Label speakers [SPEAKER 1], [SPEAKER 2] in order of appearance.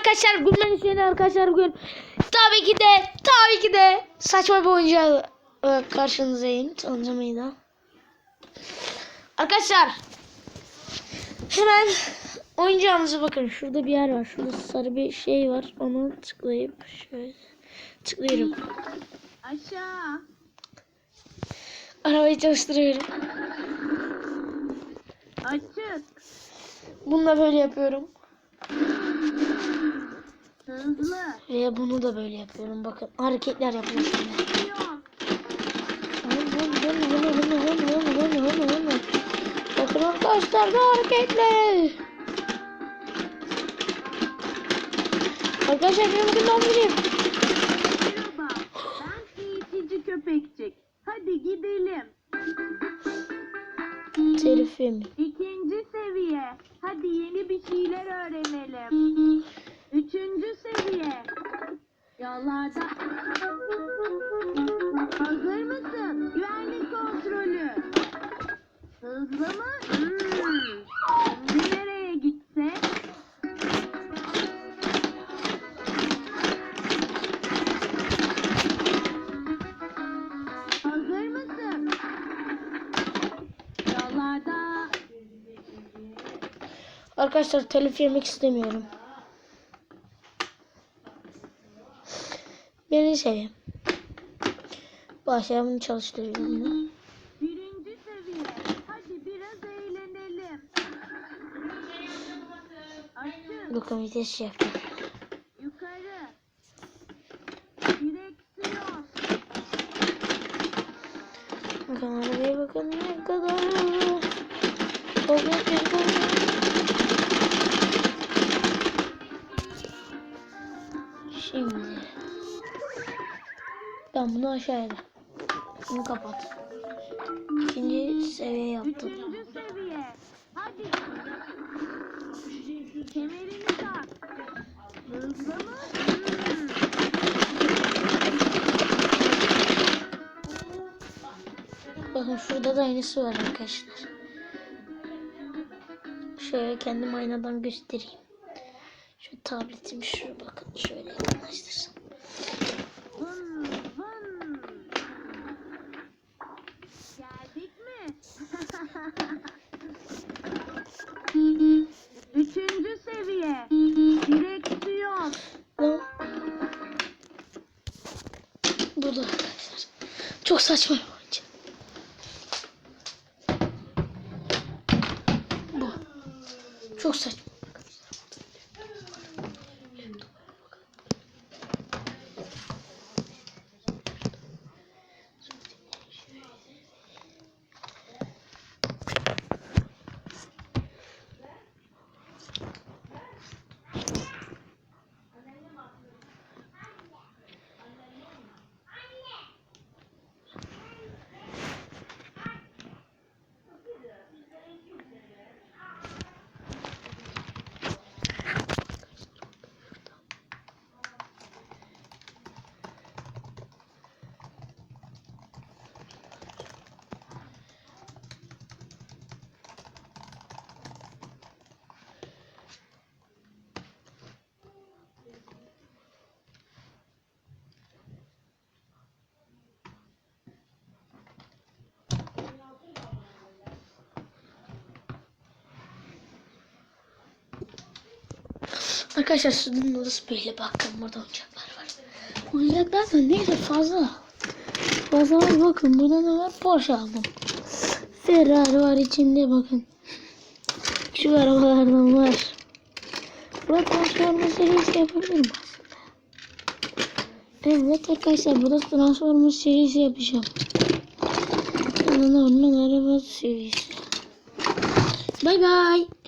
[SPEAKER 1] arkadaşlar gülmen isteyen arkadaşlar bugün tabii ki de tabii ki de saçma bir oyuncağı e, karşınızdayım tanıcamayı da. Arkadaşlar hemen oyuncağımıza bakın şurada bir yer var şurada sarı bir şey var onu tıklayıp şöyle tıklıyorum.
[SPEAKER 2] Aşağı.
[SPEAKER 1] Arabayı çalıştırıyorum.
[SPEAKER 2] Açık.
[SPEAKER 1] Bunu da böyle yapıyorum.
[SPEAKER 2] Hızlı.
[SPEAKER 1] Ve bunu da böyle yapıyorum. Bakın hareketler yapıyorum şimdi.
[SPEAKER 2] Yok.
[SPEAKER 1] Bakın arkadaşlar da hareketli. Arkadaşlar benim bugün doğum günüm.
[SPEAKER 2] Merhaba. Ben eğitici köpekçik. Hadi gidelim.
[SPEAKER 1] Telifim.
[SPEAKER 2] İkinci seviye. Hadi yeni bir şeyler
[SPEAKER 1] Arkadaşlar telif yemek istemiyorum. Birinci seviye. Başlayalım çalıştırıyorum.
[SPEAKER 2] Birinci seviye. Hadi biraz eğlenelim. Açın.
[SPEAKER 1] Bakın vites yapacağım.
[SPEAKER 2] Yukarı. Direksiyon.
[SPEAKER 1] Bakın arabaya bakın ne kadar hızlı. Bunu aşağıya bunu kapat. İkinci seviye yaptım.
[SPEAKER 2] Üçüncü seviye. Hadi. Kemerini tak. Hızlı.
[SPEAKER 1] Bakın şurada da aynısı var arkadaşlar. Şöyle kendim aynadan göstereyim. Şu tabletimi şuraya bakın şöyle yakınlaştırsam.
[SPEAKER 2] Üçüncü seviye. Direksiyon.
[SPEAKER 1] Lan. Bu da arkadaşlar. Çok saçma bir oyuncu. Bu. Çok saçma. Arkadaşlar sudun odası böyle bakın burada oyuncaklar var. Oyuncaklar da neyse fazla. Fazla var bakın burada ne var? Porsche aldım. Ferrari var içinde bakın. Şu arabalardan var. Burada Transformers serisi yapabilirim aslında. Evet arkadaşlar burada Transformers serisi yapacağım. Normal araba serisi. Bay bay.